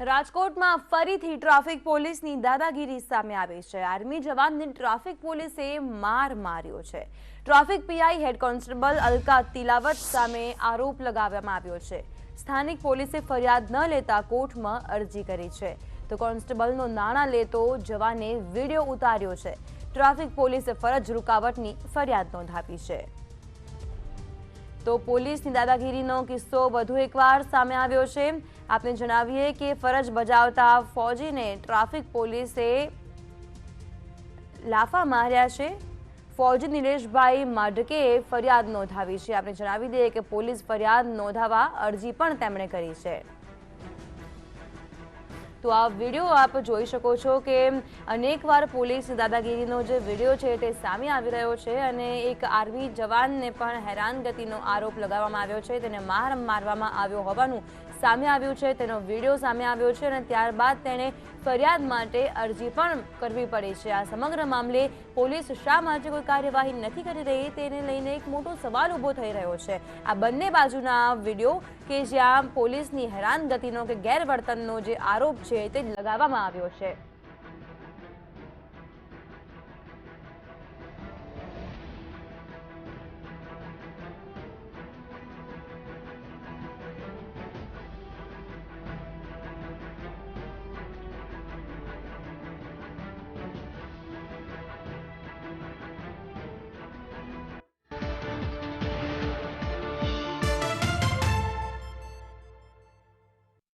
રાજકોટમાં ફરીથી ટ્રાફિક પોલીસની દાદાગીરી સામે આવી છે. આર્મી જવાનને ટ્રાફિક પોલીસે માર માર્યો છે. Traffic PI head constable Alka Tilawat સામે આરોપ લગાવવામાં આવ્યો છે. સ્થાનિક પોલીસે ફરિયાદ ન લેતા કોર્ટમાં અરજી કરી છે. તો કોન્સ્ટેબલનો નાણાં લેતો જવાને વીડિયો ઉતાર્યો છે. ટ્રાફિક પોલીસે ફરજ રૂકાવટની ફરિયાદ નોંધાવી છે. તો પોલીસની દાદાગીરીનો કિસ્સો વધુ એકવાર સામે આવ્યો છે. આપને જણાવીએ કે ફરજ બજાવતા ફૌજીને ટ્રાફિક પોલીસે લાફા માર્યા છે. ફૌજી નિલેશભાઈ માઢકેએ ફરિયાદ નોંધાવી છે. આપણે જણાવી દઈએ કે પોલીસ ફરિયાદ નોંધાવવા અરજી પણ તેમણે કરી છે. તો આ વીડિયો આપ જોઈ શકો છો કે અનેકવાર પોલીસ દાદાગીરીનો જે વીડિયો છે તે સામે આવી રહ્યો છે અને એક આર્મી જવાનને પણ હેરાનગતિનો આરોપ લગાવવામાં આવ્યો છે. તેને માર મારવામાં આવ્યો હોવાનું સામે આવ્યું છે, તેનો વીડિયો સામે આવ્યો છે અને ત્યારબાદ તેણે ફરિયાદ માટે અરજી પણ કરવી પડી છે. આ સમગ્ર મામલે પોલીસ શા માટે કોઈ કાર્યવાહી નથી કરી રહી તેને લઈને એક મોટો સવાલ ઊભો થઈ રહ્યો છે. આ બંને બાજુના વીડિયો કે જ્યાં પોલીસની હેરાનગતિનો કે ગેરવર્તનનો જે આરોપ છે તે લગાવવામાં આવ્યો છે.